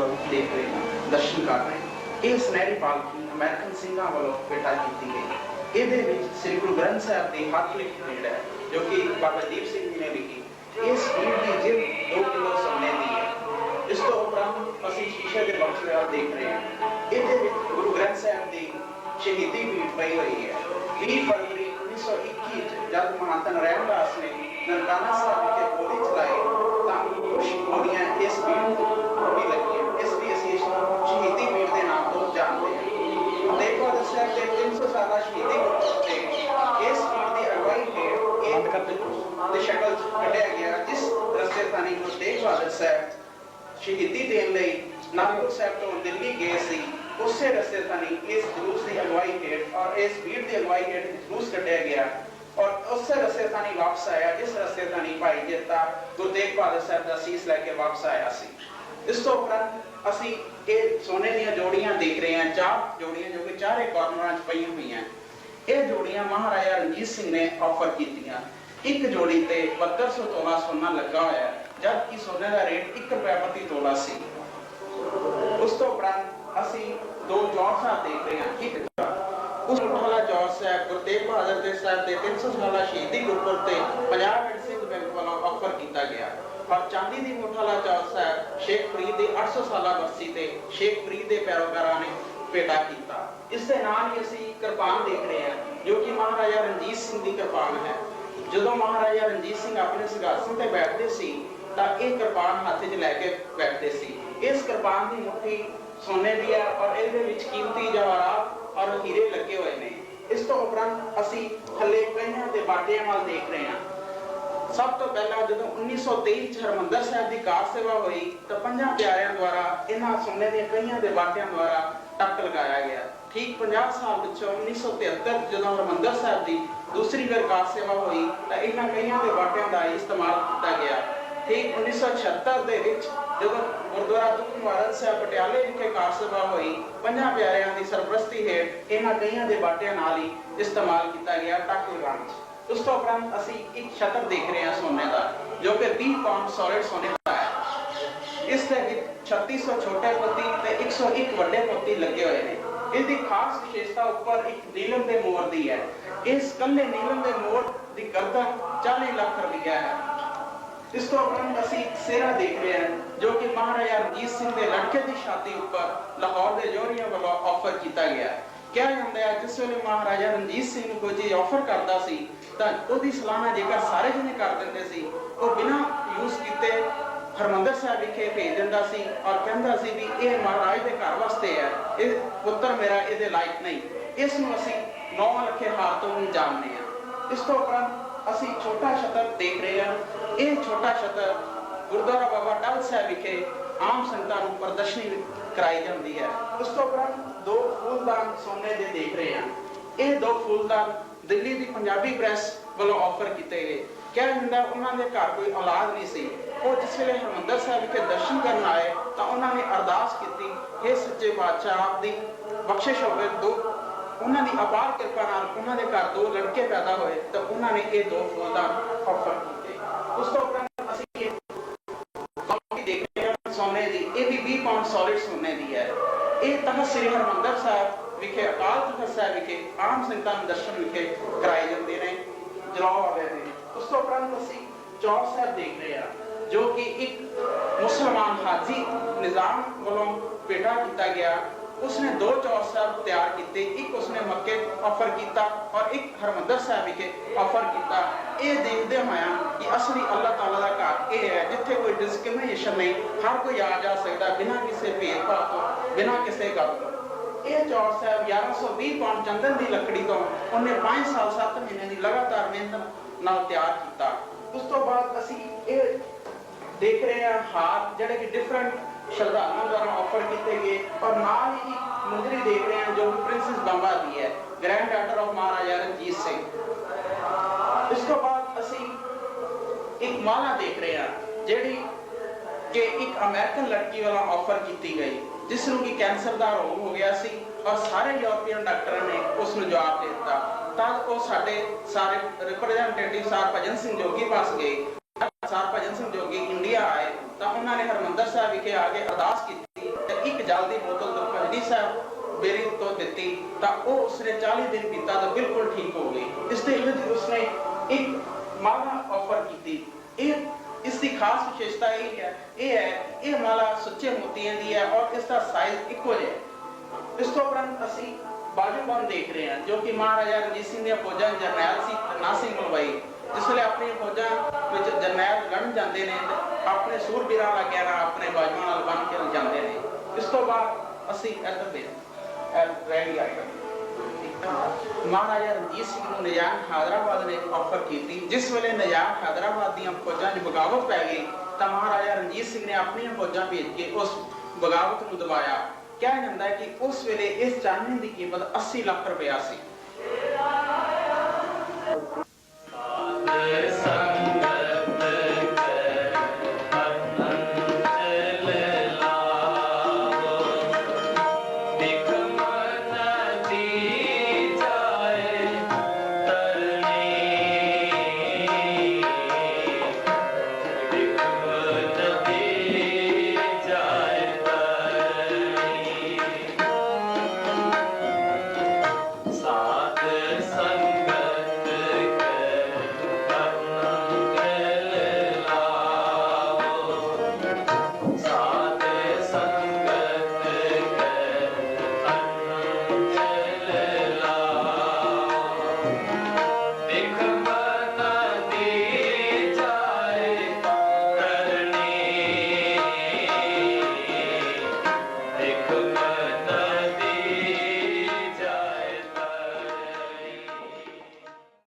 ਦੇਖ ਰਹੇ ਦਰਸ਼ਨ ਕਰ ਰਹੇ ਹਾਂ। ਇਹ ਸੁਨਹਿਰੀ ਪਾਲਕੀ ਅਮਰੀਕਨ ਸਿੰਘਾਂ ਵੱਲੋਂ ਭੇਟਾ ਕੀਤੀ ਗਈ। ਇਹਦੇ ਵਿੱਚ ਸ੍ਰੀ ਗੁਰੂ ਗ੍ਰੰਥ ਸਾਹਿਬ ਦੀ ਹੱਥ ਲਿਖੀ ਭੇਟ ਹੈ, ਜੋ ਕਿ ਬਾਬਾ ਦੀਪ ਸਿੰਘ ਜੀ ਨੇ ਲਿਖੀ। ਇਸ ਭੇਟ ਦੀ ਜਿਮ 2 ਕਿਲੋ ਸੋਨੇ ਦੀ ਹੈ। ਇਸ ਤੋਂ ਉਪਰੰਤ ਅਸੀਂ ਸ਼ੀਸ਼ੇ ਦੇ ਬਕਸ ਨਾਲ ਦੇਖ ਰਹੇ ਹਾਂ। ਇਹਦੇ ਵਿੱਚ ਗੁਰੂ ਗ੍ਰੰਥ ਸਾਹਿਬ ਦੀ ਸ਼ਹੀਦੀ ਭੇਟ ਪਈ ਹੋਈ ਹੈ। 20 ਫਰਵਰੀ 1921 ਚ ਜਦ ਮਹਾਤਨ ਰਹਿਮਦਾਸ ਨੇ ਹੇਠ ਇਹ ਦੇ ਸ਼ਕਲ ਚ ਕੱਢਿਆ ਗਿਆ ਜਿਸ ਰਸਤੇ ਥਾਨੀ ਗੁਰੂ ਤੇਗ ਬਹਾਦਰ ਸਾਹਿਬ ਸ਼ਹੀਦੀ ਦੇਣ ਲਈ ਨਾਨਕਪੁਰ ਸਾਹਿਬ ਤੋਂ ਦਿੱਲੀ ਗਏ ਸੀ। ਉਸੇ ਰਸਤੇ ਥਾਨੀ ਇਸ ਜਲੂਸ ਦੀ ਅਗਵਾਈ ਹੇਠ ਔਰ ਇਸ ਭੀੜ ਦੀ ਅਗਵਾਈ ਹੇਠ ਜਲੂਸ ਕੱਢਿਆ ਗਿਆ ਔਰ ਉਸੇ ਰਸਤੇ ਥਾਨੀ ਵਾਪਸ ਆਇਆ, ਜਿਸ ਰਸਤੇ ਥਾਨੀ ਭਾਈ ਜੇਤਾ ਗੁਰੂ ਤੇਗ ਬਹਾਦਰ ਸਾਹਿਬ ਦਾ ਸੀਸ ਲੈ ਕੇ ਵਾਪਸ ਆਇਆ ਸੀ। ਇਸ ਤੋਂ ਉਪਰੰਤ ਅਸੀਂ ਇਹ ਸੋਨੇ ਦੀਆਂ ਜੋੜੀਆਂ ਦੇਖ ਰਹੇ ਹਾਂ, ਚਾਰ ਜੋੜੀਆਂ ਜੋ ਕਿ ਚਾਰੇ ਕਾਰਨਰਾਂ 'ਚ ਪਈਆਂ ਹੋਈਆਂ। ਇਹ ਜੋੜੀਆਂ ਮਹਾਰਾਜਾ ਰਣਜੀਤ ਸਿੰਘ ਨੇ ਆਫਰ ਕੀਤੀਆਂ। ਇੱਕ ਜੋੜੀ ਤੇ 7200 ਤੋਲਾ ਸੋਨਾ ਲੱਗਾ ਹੋਇਆ ਜਦ ਕਿ ਸੋਨੇ ਦਾ ਰੇਟ 1 ਰੁਪਏ ਪ੍ਰਤੀ ਤੋਲਾ ਸੀ। ਉਸ ਤੋਂ ਉਪਰੰਤ ਅਸੀਂ ਦੋ ਜੌਰਸਾਂ ਦੇਖ ਰਹੇ ਹਾਂ, ਇੱਕ ਉਸ ਮੁਠਾਲਾ ਜੌਰਸ ਹੈ ਗੁਰੂ ਬਹਾਦਰ ਦੇ ਸਾਹਿਬ ਦੇ 300 ਸਾਲਾ ਸ਼ਹੀਦੀ ਗੁਰਪੁਰਬ ਤੇ ਪੰਜਾਬ ਐਂਡ ਸਿੰਧ ਬੈਂਕ ਵੱਲੋਂ ਆਫਰ ਕੀਤਾ ਗਿਆ। ਔਰ ਚਾਂਦੀ ਦੀ ਮੁਠਾਲਾ ਜੌਰਸ ਹੈ ਸ਼ੇਖ ਫਰੀਦ ਦੀ 800 ਸਾਲਾ ਬਰਸੀ ਤੇ ਸ਼ੇਖ ਫਰੀਦ ਦੇ ਪੈਰੋਕਾਰਾਂ ਨੇ ਪੈਦਾ ਕੀਤਾ। ਇਸ ਦੇ ਨਾਲ ਹੀ ਅਸੀਂ ਕਿਰਪਾਨ ਦੇਖ ਰਹੇ ਹਾਂ, ਜੋ ਕਿ ਮਹਾਰਾਜਾ ਰਣਜੀਤ ਸਿੰਘ ਦੀ ਕਿਰਪਾਨ ਹੈ। ਜਦੋਂ ਮਹਾਰਾਜਾ ਰਣਜੀਤ ਸਿੰਘ ਆਪਣੇ ਸਿੰਘਾਸਨ ਤੇ ਬੈਠਦੇ ਸੀ, ਤਾਂ ਇਹ ਕਿਰਪਾਨ ਹੱਥ 'ਚ ਲੈ ਕੇ ਬੈਠਦੇ ਸੀ। ਇਸ ਕਿਰਪਾਨ ਦੀ ਮੁੱਠੀ ਸੋਨੇ ਦੀ ਹੈ ਔਰ ਇਹਦੇ ਵਿੱਚ ਕੀਮਤੀ ਜਵਾਹਰਾਤ ਔਰ ਹੀਰੇ ਲੱਗੇ ਹੋਏ ਨੇ। ਇਸ ਤੋਂ ਉਪਰੰਤ ਅਸੀਂ ਥੱਲੇ ਕਈਆਂ ਦੇ ਬਾਟਿਆਂ ਵੱਲ ਦੇਖ ਰਹੇ ਹਾਂ। ਸਭ ਤੋਂ ਪਹਿਲਾਂ ਜਦੋਂ 1923 ਚ ਹਰਮੰਦਰ ਸਾਹਿਬ ਦੀ ਕਾਰ ਸੇਵਾ ਹੋਈ, ਤਾਂ ਪੰਜਾਂ ਪਿਆਰਿਆਂ ਦੁਆਰਾ ਇਹਨਾਂ ਸੋਨੇ ਦੀਆਂ ਕਈਆਂ ਦੇ ਬਾਟਿਆਂ ਦੁਆਰਾ ਟੱਕ ਲਗਾਇਆ ਗਿਆ। ਠੀਕ 50 ਸਾਲ ਪਿੱਛੋਂ 1973 ਜਦੋਂ ਹਰਮੰਦਰ ਸਾਹਿਬ ਦੀ ਦੂਸਰੀ ਵਾਰ ਸੇਵਾ ਹੋਈ, ਤਾਂ ਇਹਨਾਂ ਕਈਆਂ ਦੇ ਬਾਟਿਆਂ ਦਾ ਇਸਤੇਮਾਲ ਕੀਤਾ ਗਿਆ। ਠੀਕ 1976 ਦੇ ਵਿੱਚ ਜਦੋਂ ਗੁਰਦੁਆਰਾ ਦੁੱਖ ਸਾਹਿਬ ਪਟਿਆਲੇ ਵਿਖੇ ਕਾਰ ਸੇਵਾ ਹੋਈ, ਪੰਜਾਂ ਪਿਆਰਿਆਂ ਦੀ ਸਰਪ੍ਰਸਤੀ ਹੇਠ ਇਹਨਾਂ ਕਈਆਂ ਦੇ ਬਾਟਿਆਂ ਨਾਲ ਹੀ ਇਸਤੇਮਾਲ ਕੀਤਾ ਗਿਆ ਟੱਕ ਲਗਾਉਣ 'ਚ ਉਸ ਤੋਂ ਉਪਰੰਤ ਅਸੀਂ ਇੱਕ ਛਤਰ ਦੇਖ ਰਹੇ ਹਾਂ ਸੋਨੇ ਦਾ, ਜੋ ਕਿ 20 ਪਾਉਂਡ ਸੋਲਿਡ ਸੋਨੇ ਇਸ ਦੇ ਵਿੱਚ 3600 ਛੋਟੇ ਪੱਤੀ ਤੇ 101 ਵੱਡੇ ਪੱਤੀ ਲੱਗੇ ਹੋਏ ਨੇ। ਇਹਦੀ ਖਾਸ ਵਿਸ਼ੇਸ਼ਤਾ ਉੱਪਰ ਇੱਕ ਨੀਲਮ ਦੇ ਮੋਰ ਦੀ ਹੈ। ਇਸ ਕੱਲੇ ਨੀਲਮ ਦੇ ਮੋਰ ਦੀ ਗਰਦਨ 40 ਲੱਖ ਰੁਪਇਆ ਹੈ। ਇਸ ਤੋਂ ਉਪਰੰਤ ਅਸੀਂ ਇੱਕ ਦੇਖ ਰਹੇ ਹਾਂ, ਜੋ ਕਿ ਮਹਾਰਾਜਾ ਰਣਜੀਤ ਸਿੰਘ ਦੇ ਲੜਕੇ ਦੀ ਸ਼ਾਦੀ ਉੱਪਰ ਲਾਹੌਰ ਦੇ ਜੋਰੀਆਂ ਵੱਲੋਂ ਆਫਰ ਕੀਤਾ ਗਿਆ ਕਿਹਾ ਜਾਂਦਾ ਹੈ, ਜਿਸ ਵੇਲੇ ਮਹਾਰਾਜਾ ਰਣਜੀਤ ਸਿੰਘ ਨੂੰ ਕੋਈ ਚੀਜ਼ ਆਫਰ ਕਰਦਾ ਸੀ, ਤਾਂ ਉਹਦੀ ਸਲਾਨਾ ਜੇਕਰ ਸਾਰੇ ਜਣੇ ਕਰ ਦਿੰਦੇ ਸੀ, ਉਹ ਬਿਨਾਂ ਯੂਜ਼ ਕੀਤੇ ਹਰਮੰਦਰ ਸਾਹਿਬ ਵਿਖੇ ਭੇਜ ਦਿੰਦਾ ਸੀ ਔਰ ਕਹਿੰਦਾ ਸੀ ਵੀ ਇਹ ਮਹਾਰਾਜ ਦੇ ਘਰ ਵਾਸਤੇ ਹੈ। ਇਹ ਪੁੱਤਰ ਮੇਰਾ ਇਹਦੇ ਲਾਇਕ ਨਹੀਂ। ਇਸ ਨੂੰ ਅਸੀਂ ਨੌ ਲੱਖੇ ਹਾਰ ਤੋਂ ਵੀ ਜਾਣਦੇ ਹਾਂ। ਇਸ ਤੋਂ ਉਪਰੰਤ ਅਸੀਂ ਛੋਟਾ ਛਤਰ ਦੇਖ ਰਹੇ ਹਾਂ। ਇਹ ਛੋਟਾ ਛਤਰ ਗੁਰਦੁਆਰਾ ਬਾਬਾ ਟਲ ਸਾਹਿਬ ਵਿਖੇ ਆਮ ਸੰਗਤਾਂ ਨੂੰ ਪ੍ਰਦਰਸ਼ਨੀ ਕਰਾਈ ਜਾਂਦੀ ਹੈ। ਉਸ ਤੋਂ ਉਪਰੰਤ ਦੋ ਫੂਲਦਾਨ ਸੋਨੇ ਦੇ ਦੇਖ ਰਹੇ ਹਾਂ। ਇਹ ਦੋ ਫੂਲਦਾਨ ਦਿੱਲੀ ਦੀ ਪੰਜਾਬੀ ਪ੍ਰੈਸ ਵੱਲੋਂ ਆਫਰ ਕੀਤੇ ਗਏ। ਕਿਹਾ ਜਾਂਦਾ ਉਹਨਾਂ ਦੇ ਘਰ ਕੋਈ ਔਲਾਦ ਨਹੀਂ ਸੀ। ਉਹ ਜਿਸ ਵੇਲੇ ਹਰਮੰਦਰ ਸਾਹਿਬ ਵਿਖੇ ਦਰਸ਼ਨ ਕਰਨ ਆਏ, ਤਾਂ ਉਹਨਾਂ ਨੇ ਅਰਦਾਸ ਕੀਤੀ हे ਸੱਚੇ ਬਾਦਸ਼ਾਹ ਆਪ ਦੀ ਬਖਸ਼ਿਸ਼ ਹੋਵੇ ਦੋ ਉਹਨਾਂ ਦੀ ਅਪਾਰ ਕਿਰਪਾ ਨਾਲ ਉਹਨਾਂ ਦੇ ਘਰ ਦੋ ਲੜਕੇ ਪੈਦਾ ਹੋਏ, ਤਾਂ ਉਹਨਾਂ ਨੇ ਇਹ ਦੋ ਫੂਲਦਾਨ ਆਫਰ ਕੀਤੇ। ਉਸ ਤੋਂ ਉਪਰੰਤ ਅਸੀਂ ਇਹ ਕਾਪੀ ਦੇਖ ਹਾਂ, ਸੋਨੇ ਦੀ, ਇਹ ਵੀ 20 ਪਾਉਂਡ ਸੋਲਿਡ ਸੋਨੇ ਦੀ ਹੈ। ਇਹ ਤਖਤ ਸ੍ਰੀ ਹਰਮੰਦਰ ਸਾਹਿਬ ਵਿਖੇ, ਅਕਾਲ ਤਖਤ ਸਾਹਿਬ ਵਿਖੇ, ਆਮ ਸੰਗਤਾਂ ਨੂੰ ਦਰਸ਼ਨ ਵਿਖੇ ਕਰਾਏ ਚੌਰ ਸਾਹਿਬ ਦੇਖ ਰਹੇ ਹਾਂ ਜੋ ਕਿ ਇੱਕ ਮੁਸਲਮਾਨ ਹਾਜੀ ਨਿਜ਼ਾਮ ਵੱਲੋਂ ਭੇਟਾ ਕੀਤਾ ਗਿਆ। ਉਸਨੇ ਦੋ ਚੌਰ ਸਾਹਿਬ ਤਿਆਰ ਕੀਤੇ, ਇੱਕ ਉਸਨੇ ਮੱਕੇ ਆਫਰ ਕੀਤਾ ਔਰ ਇੱਕ ਹਰਮੰਦਰ ਸਾਹਿਬ ਵਿਖੇ ਆਫਰ ਕੀਤਾ। ਇਹ ਦੇਖਦੇ ਹੋਇਆ ਕਿ ਅਸਲੀ ਅੱਲਾਹ ਤਾਲਾ ਦਾ ਘਰ ਇਹ ਹੈ, ਜਿੱਥੇ ਕੋਈ ਡਿਸਕ੍ਰਿਮੀਨੇਸ਼ਨ ਨਹੀਂ, ਹਰ ਕੋਈ ਆ ਜਾ ਸਕਦਾ ਬਿਨਾਂ ਕਿਸੇ ਭੇਦਭਾਵ ਤੋਂ, ਬਿਨਾਂ ਕਿਸੇ ਗੱਲ ਤੋਂ। ਇਹ ਚੌਰ ਸਾਹਿਬ 1120 ਪਾਉਂਡ ਚੰਦਨ ਦੀ ਲੱਕੜੀ ਤੋਂ ਉਹਨੇ 5 ਸਾਲ 7 ਮਹੀਨੇ ਦੀ ਲਗਾਤਾਰ ਮਿਹਨਤ ਨਾਲ ਤਿਆਰ ਕੀਤਾ। ਉਸ ਤੋਂ ਬਾਅਦ ਅਸੀਂ ਇਹ ਦੇਖ ਰਹੇ ਹਾਂ ਹਾਰ, ਜਿਹੜੇ ਕਿ ਡਿਫਰੈਂਟ ਸ਼ਰਧਾਲੂਆਂ ਦੁਆਰਾ ਆਫਰ ਕੀਤੇ ਗਏ, ਔਰ ਨਾਲ ਹੀ ਮੁੰਦਰੀ ਦੇਖ ਰਹੇ ਹਾਂ ਜੋ ਕਿ ਬੰਬਾ ਦੀ ਹੈ granddaughter of Maharaja Ranjit Singh ਇਸ ਤੋਂ ਬਾਅਦ ਅਸੀਂ ਇੱਕ ਮਾਲਾ ਦੇਖ ਰਹੇ ਹਾਂ, ਜਿਹੜੀ ਕਿ ਇੱਕ ਅਮਰੀਕਨ ਲੜਕੀ ਵੱਲੋਂ ਆਫਰ ਕੀਤੀ ਗਈ, ਜਿਸ ਨੂੰ ਕਿ ਕੈਂਸਰ ਦਾ ਰੋਗ ਹੋ ਗਿਆ ਸੀ, ਔਰ ਸਾਰੇ ਯੂਰਪੀਅਨ ਡਾਕਟਰਾਂ ਨੇ ਉਸ ਨੂੰ ਜਵਾਬ ਦੇ ਦਿੱਤਾ। ਤਾਂ ਉਹ ਸਾਡੇ ਸਾਰੇ ਰਿਪਰੈਜ਼ੈਂਟੇਟਿਵ ਸਰ ਭਜਨ ਸਿੰਘ ਜੋਗੀ ਪਾਸ ਗਏ। ਸਰ ਭਜਨ ਸਿੰਘ ਜੋਗੀ ਇੰਡੀਆ ਆਏ, ਤਾਂ ਉਹਨਾਂ ਨੇ ਹਰਮੰਦਰ ਸਾਹਿਬ ਵਿਖੇ ਆ ਕੇ ਅਰਦਾਸ ਕੀਤੀ ਜਲ ਦੀ ਬੋਤਲ ਦੁਰਪੰਡੀ ਸਾਹਿਬ ਬੇਰੀ ਤੋਂ ਦਿੱਤੀ, ਤਾਂ ਉਹ ਉਸਨੇ 40 ਦਿਨ ਬੀਤਾ ਤਾਂ ਬਿਲਕੁਲ ਠੀਕ ਹੋ ਗਈ। ਇਸ ਦੇ ਇਲਾਵਾ ਉਸਨੇ ਇੱਕ ਮਾਲਾ ਆਫਰ ਕੀਤੀ। ਇਹ, ਇਸ ਦੀ ਖਾਸ ਵਿਸ਼ੇਸ਼ਤਾ ਇਹ ਹੈ ਇਹ ਹੈ, ਇਹ ਮਾਲਾ ਸੁੱਚੇ ਮੋਤੀਆਂ ਦੀ ਹੈ ਔਰ ਇਸ ਦਾ ਸਾਈਜ਼ ਇੱਕੋ ਜਿਹਾ ਹੈ। ਇਸ ਤੋਂ ਉਪਰੰਤ ਅਸੀਂ ਬਾਜੂਬੰਦ ਦੇਖ ਰਹੇ ਹਾਂ ਜੋ ਕਿ ਮਹਾਰਾਜਾ ਰਣਜੀਤ ਸਿੰਘ ਦੀਆਂ ਫੌਜਾਂ ਜਰਨੈਲ ਸੀ ਨਾ ਸਿੰਘ ਮਲਵਾਈ ਜਿਸ ਵੇਲੇ ਆਪਣੀਆਂ ਫੌਜਾਂ ਵਿੱਚ ਜਰਨੈਲ ਲੜਨ ਜਾਂਦੇ ਨੇ, ਆਪਣੇ ਸੂਰਬੀਰਾਂ ਦਾ ਗਿਆਰਾ ਆਪਣੇ ਬਾਜੂਆਂ ਨਾਲ ਬੰਨ ਕੇ ਜਾਂਦੇ ਨੇ, ਇਸ ਤੋਂ ਬਾਅਦ ਅਸੀਂ ਇੱਧਰ ਦੇ ਰੈਲੀ ਆਈ ਮਹਾਰਾਜਾ ਰਣਜੀਤ ਸਿੰਘ ਨੂੰ ਨਿਜ਼ਾਮ ਹੈਦਰਾਬਾਦ ਨੇ ਆਫਰ ਕੀਤੀ, ਜਿਸ ਵੇਲੇ ਨਿਜ਼ਾਮ ਹੈਦਰਾਬਾਦ ਦੀਆਂ ਫੌਜਾਂ 'ਚ ਬਗਾਵਤ ਪੈ ਗਈ, ਤਾਂ ਮਹਾਰਾਜਾ ਰਣਜੀਤ ਸਿੰਘ ਨੇ ਆਪਣੀਆਂ ਫੌਜਾਂ ਭੇਜ ਕੇ ਉਸ ਬਗਾਵਤ ਨੂੰ ਦਬਾਇਆ। ਕਿਹਾ ਜਾਂਦਾ ਹੈ ਕਿ ਉਸ ਵੇਲੇ ਇਸ ਚਾਨਣੇ ਦੀ ਕੀਮਤ 80 ਲੱਖ ਰੁਪਇਆ ਸੀ।